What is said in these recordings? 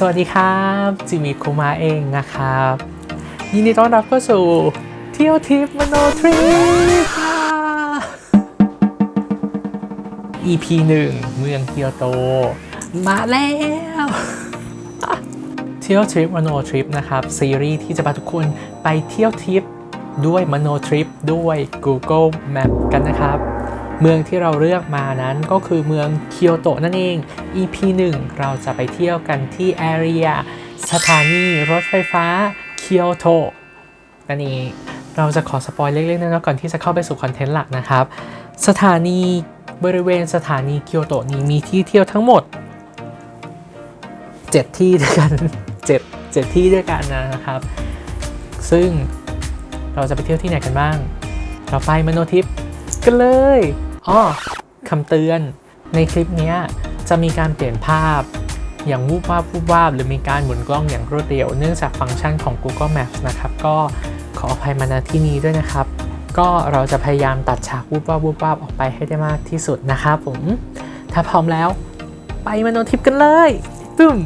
สวัสดีครับจิมิคุมาเองนะครับ ยินดีต้อนรับเข้าสู่เที่ยวทิปมโนทริปค่ะ EP 1 เมืองเกียวโต มาแล้ว เที่ยวทริปมโนทริปนะครับ ซีรีส์ที่จะพาทุกคนไปเที่ยวทริปด้วยมโนทริปด้วย Google Map กันนะครับ เมืองที่เราเลือกมานั้นก็คือเมืองเคียวโตนั่นเอง EP 1 เราจะไปเที่ยวกันที่ Area สถานีรถไฟฟ้าเคียวโตนั่นเอง เราจะขอสปอยเล็กๆน้อยๆก่อนที่จะเข้าไปสู่คอนเทนต์หลักนะครับ สถานีบริเวณสถานีเคียวโตนี้มีที่เที่ยวทั้งหมด 7 ที่ด้วยกัน 7 7 ที่ด้วยกันนะครับ ซึ่งเราจะไปเที่ยวที่ไหนกันบ้าง เราไปมโนทิปกันเลย อ้อคำเตือน ในคลิปนี้จะมีการเปลี่ยนภาพ อย่างวูบวาบวูบวาบหรือมีการหมุนกล้องอย่างรวดเร็ว เนื่องจากฟังก์ชันของ Google Maps นะครับ ก็ขออภัยมาณที่นี้ด้วยนะครับ ก็เราจะพยายามตัดฉากวูบวาบวูบวาบออกไปให้ได้มากที่สุดนะครับผม ถ้าพร้อมแล้วไปมโนทิปกันเลยตึ้ม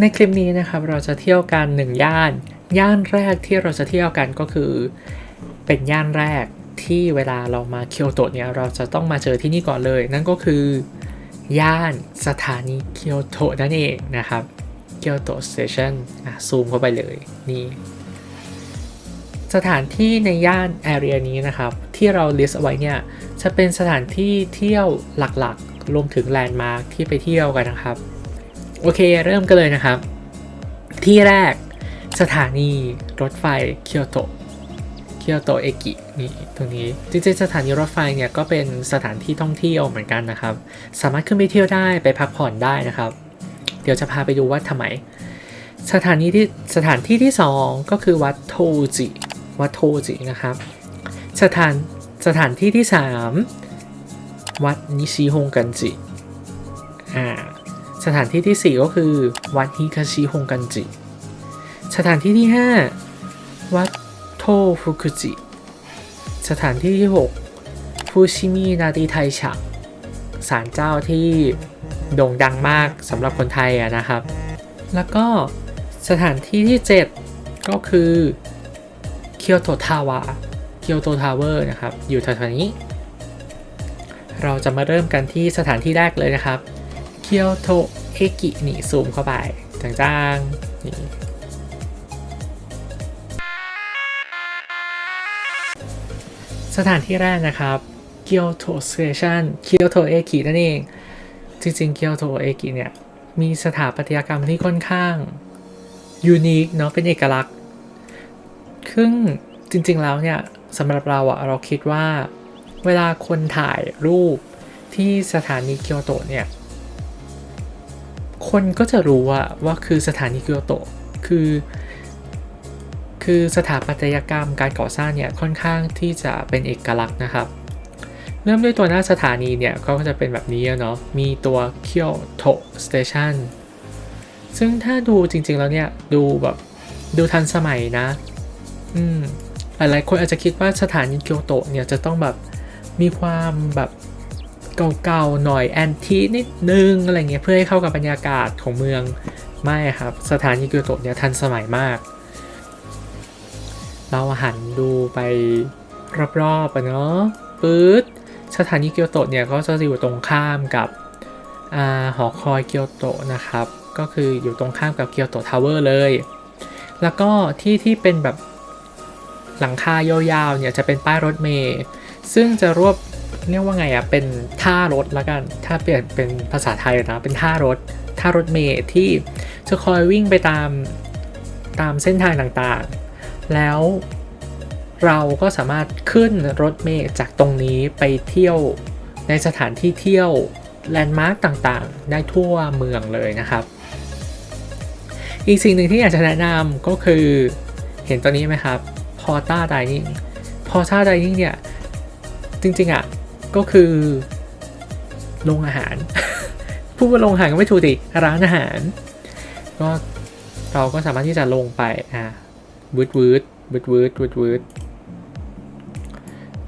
ในคลิปนี้นะครับเราจะเที่ยวกันหนึ่งย่าน ย่านแรกที่เราจะเที่ยวกันก็คือ เป็นย่านแรกที่เวลาเรามาเคียวโตเนี่ยเราจะต้องมาเจอที่นี่ก่อนเลย นั่นก็คือย่านสถานีเคียวโตนั่นเองนะครับเคียวโตสเตชันอะซูมเข้าไปเลยนี่สถานที่ในย่านแอเรียนี้นะครับ ที่เรา list เอาไว้เนี่ยจะเป็นสถานที่เที่ยวหลักๆ รวมถึงแลนด์มาร์คที่ไปเที่ยวกันนะครับ โอเคเริ่มกันเลยนะครับ ที่แรก สถานีรถไฟเคียวโตเคียวโตเอกินี่ตรงนี้จริงๆสถานีรถไฟเนี่ยก็เป็นสถานที่ท่องเที่ยวเหมือนกันนะครับ สามารถขึ้นไปเที่ยวได้ไปพักผ่อนได้นะครับ เดี๋ยวจะพาไปดูว่าทำไม สถานีที่สถานที่ที่ 2 ก็คือวัดโทจิวัดโทจินะครับ สถานสถานที่ที่ 3 วัดนิชิฮงกันจิอ่าสถานที่ที่ 4 ก็คือวัดฮิคาชิฮงกันจิ สถานที่ที่ 5 วัดโทฟุกุจิ สถานที่ที่ 6 ฟูชิมินาติไทชะศาลเจ้าที่โด่งดังมากสำหรับคนไทยอะนะครับ แล้วก็สถานที่ที่ 7 ก็คือเคียวโตทาวาเคียวโตทาวเวอร์นะครับ อยู่แถวๆนี้ เราจะมาเริ่มกันที่สถานที่แรกเลยนะครับ เคียวโตเอกินี่ซูมเข้าไปจางๆนี่ สถานที่แรกนะครับเกียวโตสเตชันเคียวโตเอกินั่นเอง จริงๆเกียวโตเอกิเนี่ย มีสถาปัตยกรรมที่ค่อนข้างยูนิคเนาะเป็นเอกลักษณ์ซึ่งจริงๆแล้วเนี่ยสำหรับเราอะเราคิดว่า เวลาคนถ่ายรูปที่สถานีเกียวโตเนี่ยคนก็จะรู้ว่าว่าคือสถานีเกียวโต คือ คือสถาปัตยกรรมการก่อสร้างเนี่ยค่อนข้างที่จะเป็นเอกลักษณ์นะครับเริ่มด้วยตัวหน้าสถานีเนี่ยก็จะเป็นแบบนี้เนาะมีตัวเคียวโตสเตชันซึ่งถ้าดูจริงๆแล้วเนี่ยดูแบบดูทันสมัยนะอืมหลายๆคนอาจจะคิดว่าสถานีเกียวโตเนี่ยจะต้องแบบมีความแบบเก่าๆหน่อยแอนทีนิดนึงอะไรเงี้ยเพื่อให้เข้ากับบรรยากาศของเมืองไม่ครับ สถานีเกียวโตเนี่ยทันสมัยมาก เราหันดูไปรอบๆอะเนาะปื๊ดสถานีเกียวโตเนี่ยก็จะอยู่ตรงข้ามกับอหอคอยเกียวโตนะครับ ก็คืออยู่ตรงข้ามกับเกียวโตทาวเวอร์เลย แล้วก็ที่ที่เป็นแบบหลังคายาวๆเนี่ยจะเป็นป้ายรถเมล์ซึ่งจะรวบเรียกว่าไงอะเป็นท่ารถละกัน ถ้าเปลี่ยนเป็นภาษาไทยนะเป็นท่ารถท่ารถเมล์ที่จะคอยวิ่งไปตามตามเส้นทางต่างๆ แล้วเราก็สามารถขึ้นรถเมล์จากตรงนี้ไปเที่ยวในสถานที่เที่ยวแลนด์มาร์กต่างๆ ได้ทั่วเมืองเลยนะครับ อีกสิ่งหนึ่งที่อยากจะแนะนำก็คือเห็นตัวนี้ไหมครับ Porta Dining Porta Dining เนี่ย จริงๆอะ ก็คือโรงอาหาร พูดว่าโรงอาหารก็ไม่ถูกดิร้านอาหาร ก็เราก็สามารถที่จะลงไปอะ วืดวืดวืดวืดวืดวืด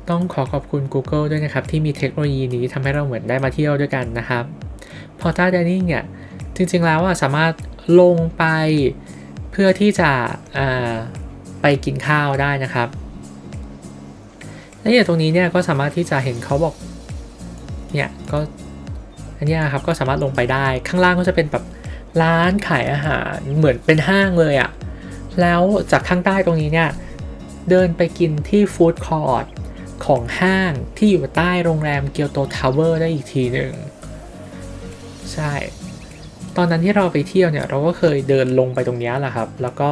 ต้องขอขอบคุณ Google ด้วยนะครับ ที่มีเทคโนโลยีนี้ทำให้เราเหมือนได้มาเที่ยวด้วยกันนะครับ Porta Dining เนี่ยจริงๆแล้วอะสามารถลงไปเพื่อที่จะไปกินข้าวได้นะครับและอย่างตรงนี้เนี่ยก็สามารถที่จะเห็นเขาบอกเนี่ยก็อันนี้ครับก็สามารถลงไปได้ข้างล่างก็จะเป็นแบบร้านขายอาหารเหมือนเป็นห้างเลยอะ่ะ แล้วจากข้างใต้ตรงนี้เนี่ยเดินไปกินที่ฟู้ดคอร์ทของห้างที่อยู่ใต้โรงแรมเกียวโตทาวเวอร์ได้อีกทีหนึ่งใช่ ตอนนั้นที่เราไปเที่ยวเนี่ยเราก็เคยเดินลงไปตรงนี้แหละครับ แล้วก็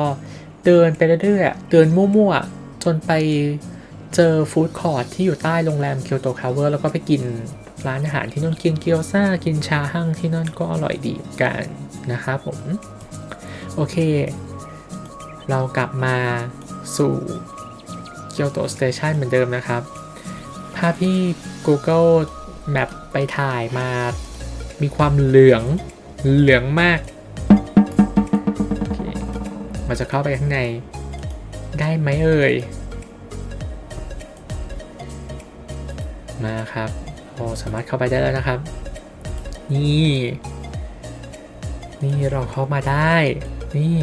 เดินไปเรื่อยๆเดินมั่วๆ จนไปเจอฟู้ดคอร์ทที่อยู่ใต้โรงแรมเกียวโตทาวเวอร์แล้วก็ไปกินร้านอาหารที่นู่นกินเกียวซ่ากินชาหั่งที่นั่นก็อร่อยดีกันนะครับผม โอเค เรากลับมาสู่เกียวโตสเตชันเหมือนเดิมนะครับ ภาพที่ Google Map ไปถ่ายมา มีความเหลือง เหลืองมากมันจะเข้าไปข้างใน ได้ไหมเอ่ย มาครับโอ้สามารถเข้าไปได้แล้วนะครับ นี่ นี่เราเข้ามาได้ นี่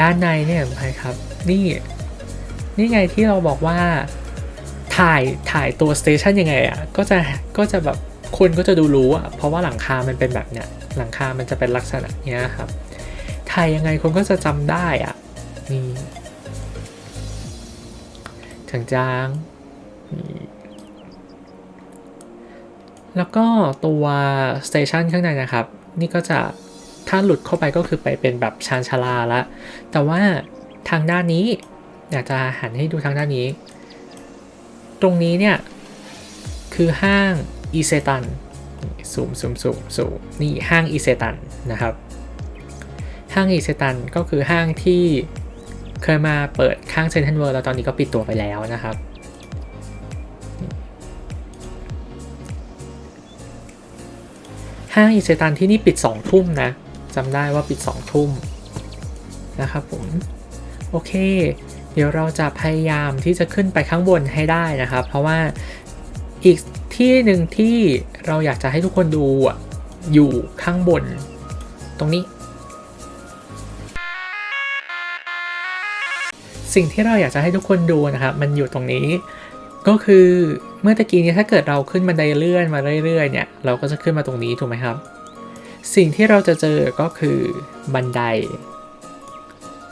ด้านในเนี่ยไปครับ นี่ นี่ไงที่เราบอกว่าถ่ายถ่ายตัวสเตชันยังไงอะก็จะก็จะแบบคนก็จะดูรู้อะเพราะว่าหลังคา มันเป็นแบบเนี้ยหลังคา มันจะเป็นลักษณะเนี้ยครับถ่ายยังไงคนก็จะจำได้อะนี่จางๆนี่แล้วก็ตัวสเตชันข้างในนะครับ นี่ก็จะ ถ้าหลุดเข้าไปก็คือไปเป็นแบบชานชาลาละ แต่ว่าทางด้านนี้อยากจะหันให้ดูทางด้านนี้ ตรงนี้เนี่ย คือห้างอีเซตันซูมซูมซูมซูมนี่ห้างอีเซตันนะครับ ห้างอีเซตันก็คือห้างที่เคยมาเปิดข้างเซนทรัลเวิลด์แล้วตอนนี้ก็ปิดตัวไปแล้วนะครับ ห้างอิเซตันที่นี่ปิด2ทุ่มนะ จำได้ว่าปิด 2 ทุ่มนะครับผม โอเค เดี๋ยวเราจะพยายามที่จะขึ้นไปข้างบนให้ได้นะครับ เพราะว่าอีกที่หนึ่งที่เราอยากจะให้ทุกคนดูอยู่ข้างบน ตรงนี้ สิ่งที่เราอยากจะให้ทุกคนดูนะครับ มันอยู่ตรงนี้ก็คือเมื่อตะกี้นี้ถ้าเกิดเราขึ้นบันไดเลื่อนมาเรื่อยๆเนี่ยเราก็จะขึ้นมาตรงนี้ถูกไหมครับ สิ่งที่เราจะเจอก็คือบันได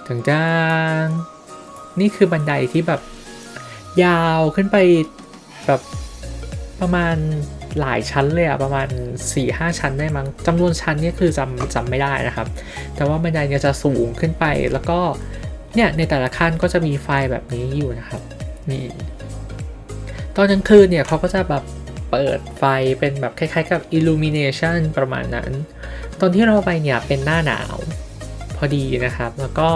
ถึงจ้างนี่คือบันไดที่แบบยาวขึ้นไปแบบประมาณหลายชั้นเลยอะประมาณ 4-5 ชั้นได้มั้งจำนวนชั้นนี่คือจำจำไม่ได้นะครับ แต่ว่าบันไดเนี่ยจะสูงขึ้นไปแล้วก็เนี่ยในแต่ละขั้นก็จะมีไฟแบบนี้อยู่นะครับนี่ตอนกลางคืนเนี่ยเขาก็จะแบบ เปิดไฟเป็นแบบคล้ายๆกับ illumination ประมาณนั้น ตอนที่เราไปเนี่ยเป็นหน้าหนาวพอดีนะครับ แล้วก็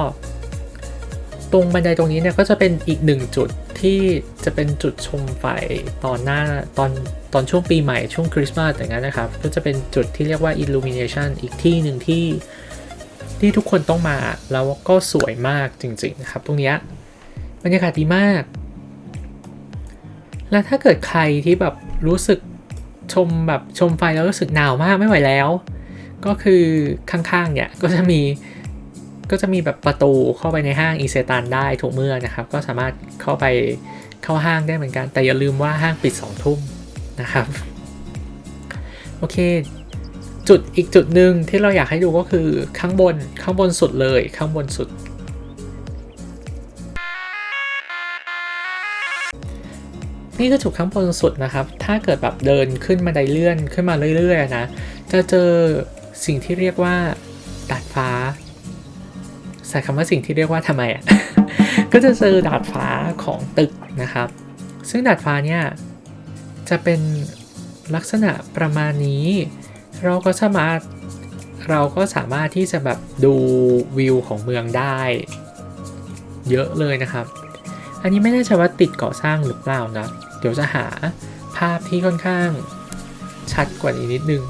ตรงบันไดตรงนี้เนี่ยก็จะเป็นอีกหนึ่งจุดที่จะเป็นจุดชมไฟตอนหน้าตอนตอนช่วงปีใหม่ช่วงคริสต์มาสอย่างนั้นนะครับ ก็จะเป็นจุดที่เรียกว่า illumination อีกที่หนึ่งที่ที่ทุกคนต้องมาแล้วก็สวยมากจริงๆครับตรงเนี้ยบรรยากาศดีมาก แล้วถ้าเกิดใครที่แบบ รู้สึกชมแบบชมไฟแล้วรู้สึกหนาวมากไม่ไหวแล้ว ก็คือข้างๆเนี่ยก็จะมีก็จะมีแบบประตูเข้าไปในห้างอีเซตันได้ทุกเมื่อนะครับ ก็สามารถเข้าไปเข้าห้างได้เหมือนกัน แต่อย่าลืมว่าห้างปิด2องทุ่มนะครับ โอเค จุดอีกจุดหนึ่งที่เราอยากให้ดูก็คือข้างบนข้างบนสุดเลย ข้างบนสุด นี่คือจุดข้างบนสุดนะครับ ถ้าเกิดแบบเดินขึ้นมาไดเลื่อนขึ้นมาเรื่อยๆนะ จะเจอสิ่งที่เรียกว่าดาดฟ้า ใส่คำว่าสิ่งที่เรียกว่าทำไมอะ ก็จะเจอดาดฟ้าของตึกนะครับ ซึ่งดาดฟ้าเนี่ยจะเป็นลักษณะประมาณนี้ เราก็สามารถเราก็สามารถที่จะแบบดูวิวของเมืองได้ เยอะเลยนะครับ อันนี้ไม่แน่ใจว่าติดก่อสร้างหรือเปล่านะ เดี๋ยวจะหาภาพที่ค่อนข้างชัดกว่านี้นิดนึง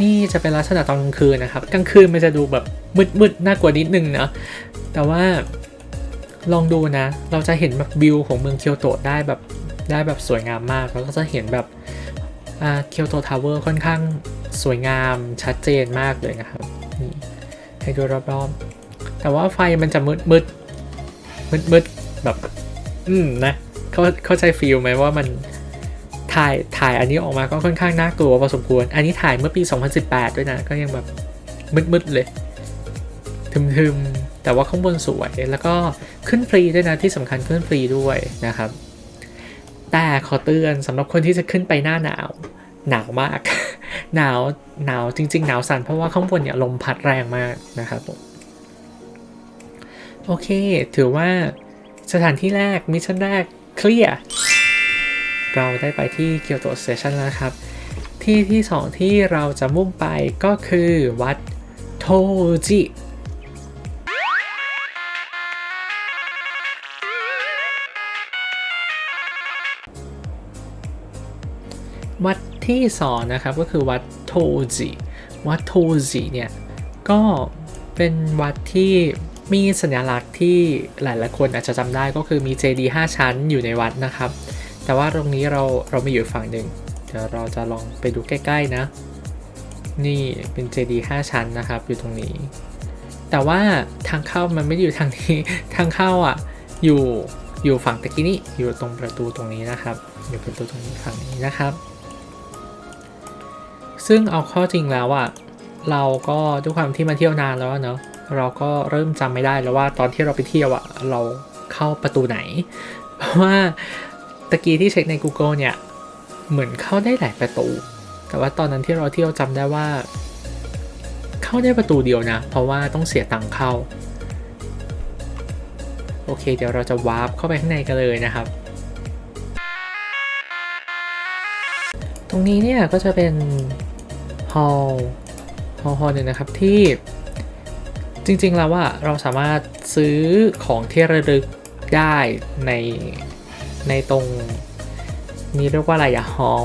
นี่จะเป็นลักษณะตอนกลางคืนนะครับ กลางคืนมันจะดูแบบมืดๆน่ากลัวนิดนึงนะ แต่ว่าลองดูนะ เราจะเห็นแบบวิวของเมืองเคียวโตได้แบบได้แบบสวยงามมาก แล้วก็จะเห็นแบบเคียวโตทาวเวอร์ค่อนข้างสวยงามชัดเจนมากเลยนะครับ ให้ดูรอบๆ แต่ว่าไฟมันจะมืดมืดมืดมืดๆ แบบ อืมนะเข้าเข้าใจฟีลไหมว่ามันถ่ายถ่ายอันนี้ออกมาก็ค่อนข้างน่ากลัวพอสมควร อันนี้ถ่ายเมื่อปี 2018 ด้วยนะ ก็ยังแบบมืดๆเลย ทึมๆ แต่ว่าข้างบนสวย แล้วก็ขึ้นฟรีด้วยนะที่สำคัญขึ้นฟรีด้วยนะครับ แต่ขอเตือนสำหรับคนที่จะขึ้นไปหน้าหนาว หนาวมาก หนาวหนาวจริง ๆ หนาวสั่นเพราะว่าข้างบนเนี่ยลมพัดแรงมากนะครับผมโอเค ถือว่า สถานที่แรกมิชชั่นแรกเคลียร์เราได้ไปที่เกียวโตสเตชันแล้วครับ ที่ที่สองที่เราจะมุ่งไปก็คือวัดโทจิวัดที่สองนะครับก็คือวัดโทจิ วัดโทจิเนี่ย ก็เป็นวัดที่ มีสัญลักษณ์ที่หลายๆคนอาจจะจำได้ก็คือมีเจดีย์5ชั้นอยู่ในวัดนะครับ แต่ว่าตรงนี้เราเรามีอยู่ฝั่งหนึ่งเดี๋ยวเราจะลองไปดูใกล้ ๆ นะ นี่เป็นเจดีย์5ชั้นนะครับ อยู่ตรงนี้ แต่ว่าทางเข้ามันไม่ได้อยู่ทางนี้ ทางเข้าอะอยู่อยู่ฝั่งตะกี้นี่อยู่ตรงประตูตรงนี้นะครับ อยู่ประตูตรงนี้ฝั่งนี้นะครับ ซึ่งเอาข้อจริงแล้วอะเราก็ด้วยความที่มาเที่ยวนานแล้วเนาะ เราก็เริ่มจำไม่ได้แล้วว่าตอนที่เราไปเที่ยวอะเราเข้าประตูไหน เพราะว่าตะกี้ที่เช็คใน Google เนี่ย เหมือนเข้าได้หลายประตู แต่ว่าตอนนั้นที่เราเที่ยวจำได้ว่า เข้าได้ประตูเดียวนะ เพราะว่าต้องเสียตังค์เข้า โอเค เดี๋ยวเราจะวาร์ปเข้าไปข้างในกันเลยนะครับ ตรงนี้เนี่ยก็จะเป็นฮอลล์ฮอลล์หนึ่งนะครับที่ จริงๆแล้วว่าเราสามารถซื้อของที่ระลึกได้ในในตรงนี้เรียกว่าอะไรอะฮอล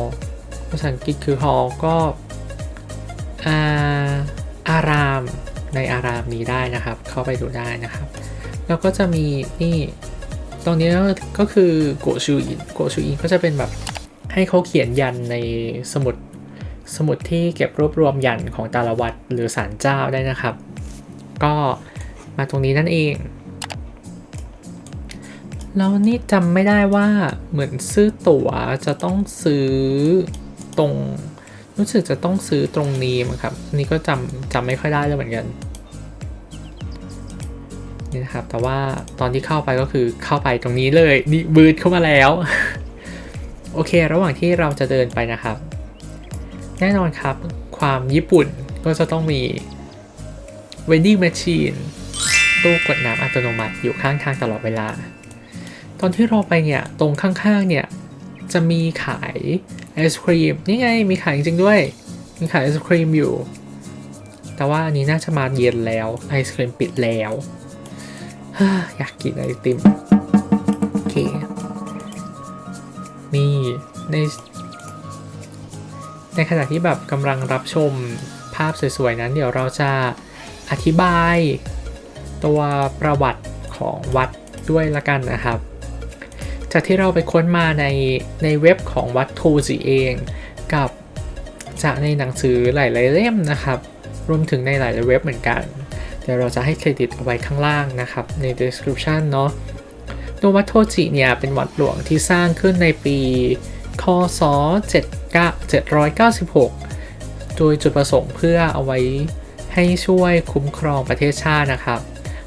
ภาษาอังกฤษคือฮอลก็อาอารามในอารามนี้ได้นะครับ เข้าไปดูได้นะครับ แล้วก็จะมีนี่ตรงนี้ก็คือโกชูอินโกชูอินก็จะเป็นแบบให้เขาเขียนยันในสมุดสมุดที่เก็บรวบรวมยันของแต่ละวัดหรือศาลเจ้าได้นะครับ ก็มาตรงนี้นั่นเอง แล้วนี่จำไม่ได้ว่าเหมือนซื้อตั๋วจะต้องซื้อตรง รู้สึกจะต้องซื้อตรงนี้มั้งครับนี่ก็จำจำไม่ค่อยได้เลยเหมือนกันนี่นะครับ แต่ว่าตอนที่เข้าไปก็คือเข้าไปตรงนี้เลย นี่บืดเข้ามาแล้ว โอเค ระหว่างที่เราจะเดินไปนะครับ แน่นอนครับ ความญี่ปุ่นก็จะต้องมี vending machine ตู้กดน้ำอัตโนมัติอยู่ข้างทางตลอดเวลา ตอนที่เราไปเนี่ย ตรงข้างๆ เนี่ย จะมีขายไอศครีมนี่ไง มีขายจริงๆด้วย มีขายไอศครีมอยู่ แต่ว่าอันนี้น่าจะมาเย็นแล้วไอศครีมปิดแล้วอยากกินไอติมโอเคนี่ในในขณะที่แบบกำลังรับชมภาพสวยๆนั้น เดี๋ยวเราจะ อธิบาย ตัวประวัติของวัดด้วยละกันนะครับ จากที่เราไปค้นมาในในเว็บของวัดโทจิเองกับจากในหนังสือหลาย ๆ เล่มนะครับ รวมถึงในหลายๆเว็บเหมือนกัน เดี๋ยวเราจะให้เครดิตเอาไว้ข้างล่างนะครับ ใน description เนาะตัววัดโทจิเนี่ยเป็นวัดหลวงที่สร้างขึ้นในปี คศ 796 โดยจุดประสงค์เพื่อเอาไว้ ให้ช่วยคุ้มครองประเทศชาตินะครับ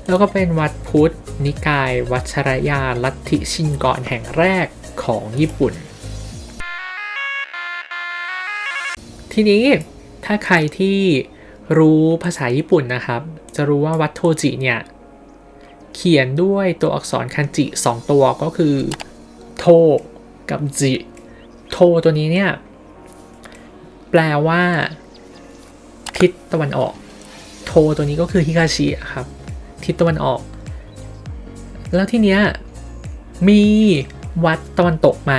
แล้วก็เป็นวัดพุทธ นิกาย วัชรยาลัทธิชินกรแห่งแรกของญี่ปุ่น ทีนี้ถ้าใครที่รู้ภาษาญี่ปุ่นนะครับ จะรู้ว่าวัดโทจิเนี่ย เขียนด้วยตัวอักษรคันจิ 2 ตัวก็คือ โท กับจิ โทตัวนี้เนี่ย แปลว่า ทิศตะวันออก ทตัวนี้ก็คือฮิกาชิครับทิศตะวันออก แล้วที่เนี้ยมีวัดตะวันตกไหม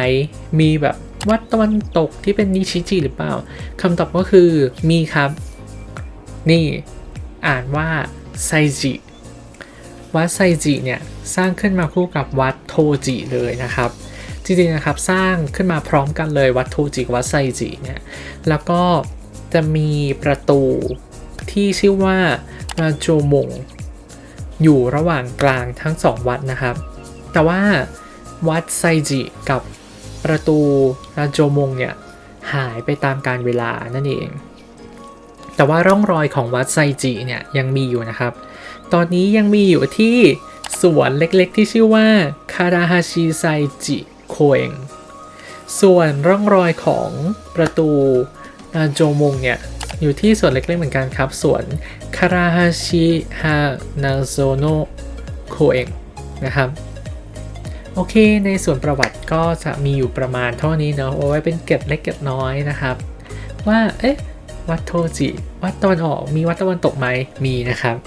มีแบบวัดตะวันตกที่เป็นนิชิจิหรือเปล่าคำตอบก็คือมีครับ นี่อ่านว่าไซจิวัดไซจิเนี่ยสร้างขึ้นมาคู่กับวัดโทจิเลยนะครับ จริงๆนะครับสร้างขึ้นมาพร้อมกันเลยวัดโทจิวัดไซจิเนี่ยแล้วก็จะมีประตู ที่ชื่อว่าราโจมง อยู่ระหว่างกลางทั้งสองวัดนะครับ แต่ว่าวัดไซจิกับประตูราโจมงเนี่ยหายไปตามการเวลานั่นเอง แต่ว่าร่องรอยของวัดไซจิเนี่ยยังมีอยู่นะครับ ตอนนี้ยังมีอยู่ที่สวนเล็กๆที่ชื่อว่าคาราฮาชิไซจิโคเองส่วนร่องรอยของประตู โจมงเนี่ยอยู่ที่สวนเล็กๆเหมือนกันครับสวนคาราฮาชิฮานาโซโนโคเองนะครับ โอเค ในส่วนประวัติก็จะมีอยู่ประมาณเท่านี้เนาะเอาไว้เป็นเกร็ดเล็กเกร็ดน้อยนะครับ ว่า เอ๊ะ วัดโทจิ วัดตะวันออก มีวัดตะวันตกไหมมีนะครับ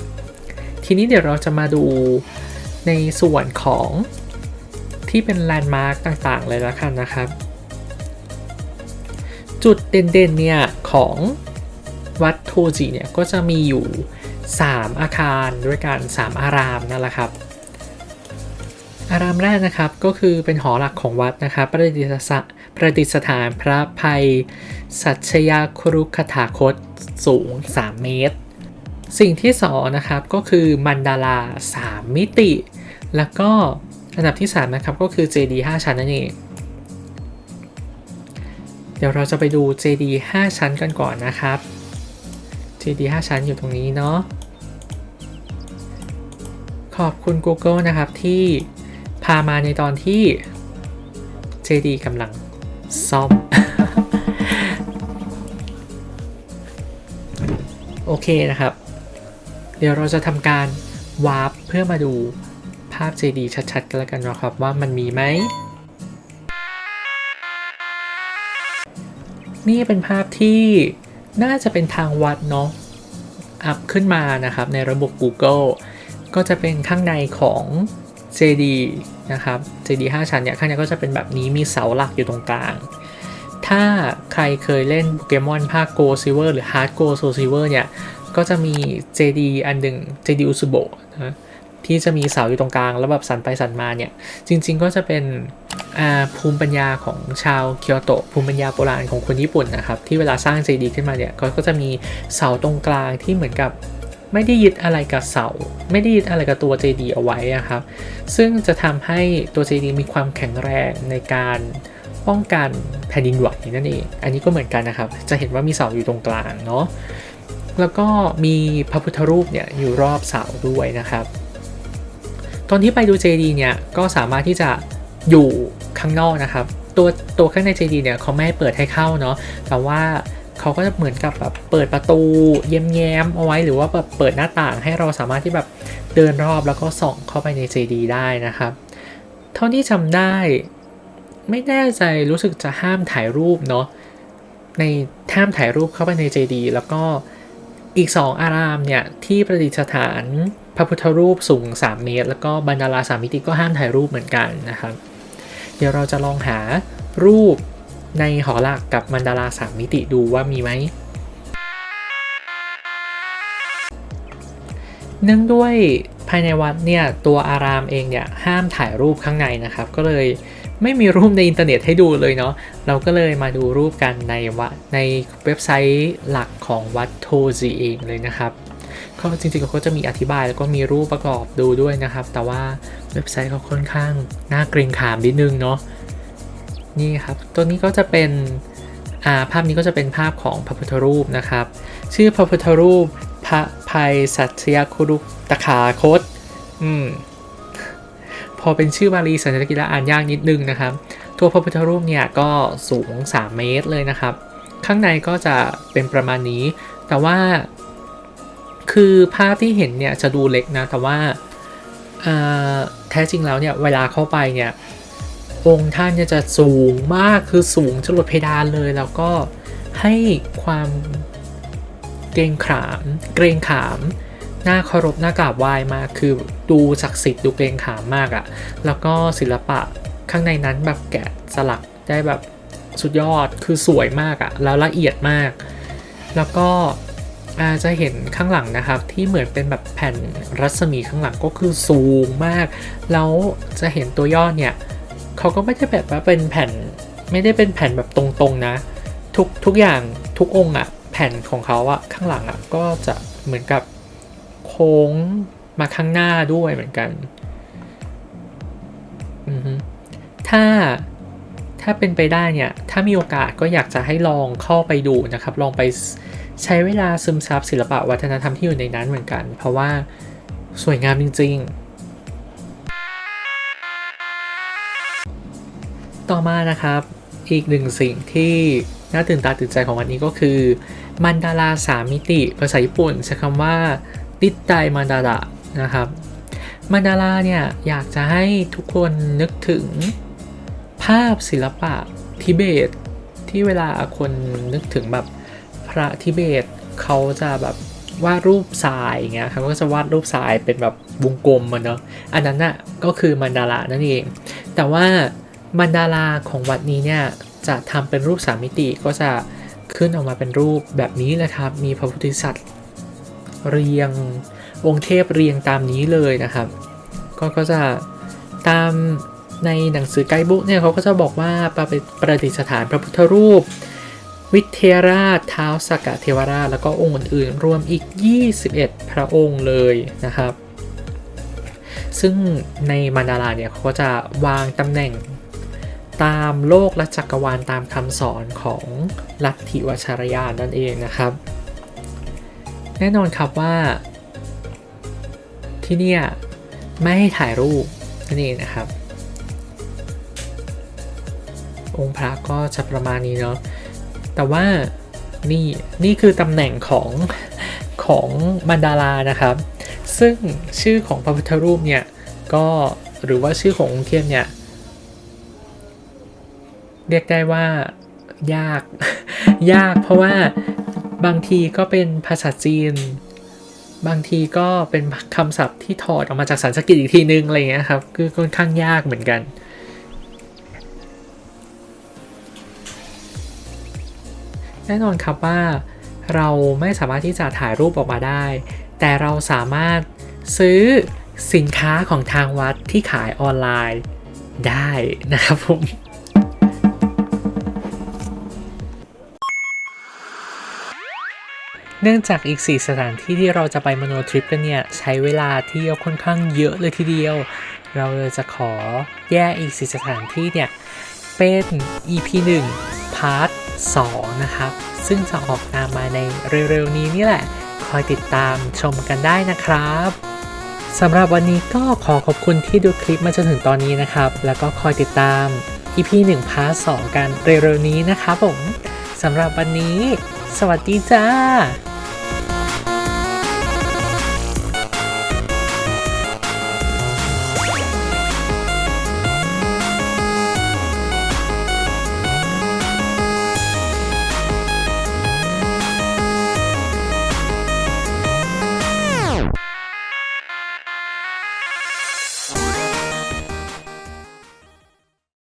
ทีนี้เดี๋ยวเราจะมาดูในส่วนของที่เป็นแลนด์มาร์กต่างๆเลยละกันนะครับ จุดเด่นๆเนี่ยของวัดโทจิเนี่ยก็จะมีอยู่ 3 อาคารด้วยกัน 3 อารามนั่นแหละครับอารามแรกนะครับก็คือเป็นหอหลักของวัดนะครับประดิษฐานประดิษฐานพระภัย สัชยาครุคถาคตสูง 3 เมตร สิ่งที่สองนะครับก็คือมันดารา 3 มิติ แล้วก็อันดับที่ 3 นะครับก็คือเจดีย์5ชั้นนั่นเอง เดี๋ยวเราจะไปดูเจดีย์5ชั้นกันก่อนนะครับเจดีย์5ชั้นอยู่ตรงนี้เนาะ ขอบคุณ Google นะครับที่พามาในตอนที่ JD กำลังซ่อม โอเคนะครับ เดี๋ยวเราจะทำการวาร์ปเพื่อมาดูภาพ JD ชัดๆ กันแล้วกันนะครับว่ามันมีไหม นี่เป็นภาพที่น่าจะเป็นทางวัดเนาะอัพขึ้นมานะครับในระบบ Google ก็จะเป็นข้างในของ JD นะครับ JD 5 ชั้นเนี่ยข้างในก็จะเป็นแบบนี้มีเสาหลักอยู่ตรงกลาง ถ้าใครเคยเล่นโปเกมอนภาค Go Silver หรือ Hard Go Soul Silver เนี่ย ก็จะมี JD อันหนึ่ง JD Usubo นะที่จะมีเสาอยู่ตรงกลาง แล้วแบบสั่นไปสั่นมาเนี่ย จริง ๆ ก็จะเป็น ภูมิปัญญาของชาวเกียวโตภูมิปัญญาโบราณของคนญี่ปุ่นนะครับที่เวลาสร้าง JD ขึ้นมาเนี่ยก็จะมีเสาตรงกลางที่เหมือนกับไม่ได้ยึดอะไรกับเสา ไม่ได้ยึดอะไรกับตัว JD เอาไว้นะครับ ซึ่งจะทำให้ตัว JD มีความแข็งแรงในการป้องกันแผ่นดินไหวนั่นเอง อันนี้ก็เหมือนกันนะครับ จะเห็นว่ามีเสาอยู่ตรงกลางเนาะแล้วก็มีพระพุทธรูปเนี่ยอยู่รอบเสาด้วยนะครับ ตอนที่ไปดู JD เนี่ยก็สามารถที่จะอยู่ ข้างนอกนะครับ ตัวตัวข้างใน JD เนี่ยเขาไม่เปิดให้เข้าเนาะแต่ว่าเขาก็จะเหมือนกับแบบเปิดประตูแย้มๆเอาไว้หรือว่าแบบเปิดหน้าต่างให้เราสามารถที่แบบเดินรอบแล้วก็ส่องเข้าไปใน JD ได้นะครับ เท่าที่จำได้ไม่แน่ใจรู้สึกจะห้ามถ่ายรูปเนาะในห้ามถ่ายรูปเข้าไปใน JD แล้วก็อีก 2 อารามเนี่ย ที่ประดิษฐานพระพุทธรูปสูง 3 เมตร แล้วก็บรรดาลาสามิติก็ห้ามถ่ายรูปเหมือนกันนะครับ เดี๋ยวเราจะลองหารูปในหอหลักกับมันดาราสามมิติดูว่ามีไหม เนื่องด้วยภายในวัดเนี่ย ตัวอารามเองเนี่ย ห้ามถ่ายรูปข้างในนะครับ ก็เลยไม่มีรูปในอินเทอร์เน็ตให้ดูเลยเนาะเราก็เลยมาดูรูปกันในวัดในเว็บไซต์หลักของวัดโทจิเองเลยนะครับ เขาจริงๆเขาจะมีอธิบายแล้วก็มีรูปประกอบดูด้วยนะครับ แต่ว่าเว็บไซต์เขาค่อนข้างน่าเกรงขามนิดนึงเนาะนี่ครับตัวนี้ก็จะเป็นภาพนี้ก็จะเป็นภาพของพระพุทธรูปนะครับ ชื่อพระพุทธรูปพระภัยสัตยคุรุตขาคตอืมพอเป็นชื่อบาลีสัญลักษณ์อ่านยากนิดนึงนะครับ ตัวพระพุทธรูปเนี่ยก็สูง 3 เมตรเลยนะครับ ข้างในก็จะเป็นประมาณนี้ แต่ว่า คือภาพที่เห็นเนี่ยจะดูเล็กนะ แต่ว่าแท้จริงแล้วเนี่ยเวลาเข้าไปเนี่ยองค์ท่านจะสูงมากคือสูงจรดเพดานเลย แล้วก็ให้ความเกรงขาม เกรงขามน่าเคารพน่ากราบไหว้มากคือดูศักดิ์สิทธิ์ดูเกรงขามมากอะ่ะ แล้วก็ศิลปะข้างในนั้นแบบแกะสลักได้แบบสุดยอดคือสวยมากอะ่ะ แล้วละเอียดมาก แล้วก็ จะเห็นข้างหลังนะครับที่เหมือนเป็นแบบแผ่นรัศมีข้างหลังก็คือสูงมาก แล้วจะเห็นตัวย่อเนี่ยเขาก็ไม่ได้แบบว่าเป็นแผ่นไม่ได้เป็นแผ่นแบบตรงๆนะ ทุกทุกอย่างทุกองค์อะแผ่นของเขาอะข้างหลังอะก็จะเหมือนกับโค้งมาข้างหน้าด้วยเหมือนกันถ้าถ้าเป็นไปได้เนี่ย ถ้ามีโอกาสก็อยากจะให้ลองเข้าไปดูนะครับ ลองไป ใช้เวลาซึมซับศิลปะวัฒนธรรมที่อยู่ในนั้นเหมือนกัน เพราะว่าสวยงามจริง ๆ ต่อมานะครับอีกหนึ่งสิ่งที่น่าตื่นตาตื่นใจของวันนี้ก็คือ มันดาราสามมิติภาษาญี่ปุ่นใช้คำว่าติดไตมันดารานะครับ มันดาราเนี่ยอยากจะให้ทุกคนนึกถึงภาพศิลปะทิเบตที่เวลาคนนึกถึงแบบ ระทิเบตเขาจะแบบวาดรูปทรายอย่างเงี้ยเขาก็จะวาดรูปทรายเป็นแบบวงกลมมันเนาะอันนั้นน่ะก็คือมันดารานั่นเอง แต่ว่ามันดาราของวัดนี้เนี่ยจะทำเป็นรูปสามมิติก็จะขึ้นออกมาเป็นรูปแบบนี้เลยครับ มีพระพุทธสัตว์เรียงองค์เทพเรียงตามนี้เลยนะครับ ก็ก็จะตามในหนังสือไกด์บุ๊กเนี่ยเขาก็จะบอกว่าประประดิษฐานพระพุทธรูป วิเทราชเท้าสกกะเทวราชแล้วก็องค์อื่นๆ รวมอีก 21 พระองค์เลยนะครับ ซึ่งในมันาราเนี่ยเขาก็จะวางตำแหน่งตามโลกและจักรวาลตามคำสอนของลัทธิวัชรยานนั่นเองนะครับ แน่นอนครับว่า ที่เนี่ยไม่ให้ถ่ายรูปนั่นเองนะครับ องค์พระก็จะประมาณนี้เนาะ แต่ว่านี่นี่คือตำแหน่งของของมันดารานะครับ ซึ่งชื่อของพระพุทธรูปเนี่ยก็หรือว่าชื่อขององค์เทพเนี่ยเรียกได้ว่ายาก ยากเพราะว่าบางทีก็เป็นภาษาจีน บางทีก็เป็นคำศัพท์ที่ถอดออกมาจากสันสกฤตอีกทีนึงอะไรเงี้ยครับคือค่อนข้างยากเหมือนกัน แน่นอนครับว่าเราไม่สามารถที่จะถ่ายรูปออกมาได้ แต่เราสามารถซื้อสินค้าของทางวัดที่ขายออนไลน์ได้นะครับผมเนื่องจากอีก 4 สถานที่ที่เราจะไปมโนทริปกันเนี่ย ใช้เวลาเที่ยวค่อนข้างเยอะเลยทีเดียว เราเลยจะขอแยกอีก 4 สถานที่เนี่ย เป็น EP 1 พาร์ท 2 นะครับ ซึ่งจะออกตามมาในเร็วๆนี้นี่แหละ คอยติดตามชมกันได้นะครับสำหรับวันนี้ก็ขอขอบคุณที่ดูคลิปมาจนถึงตอนนี้นะครับ แล้วก็คอยติดตาม EP 1พาร์ท2กันเร็วๆนี้นะครับผมสำหรับวันนี้ สวัสดีจ้า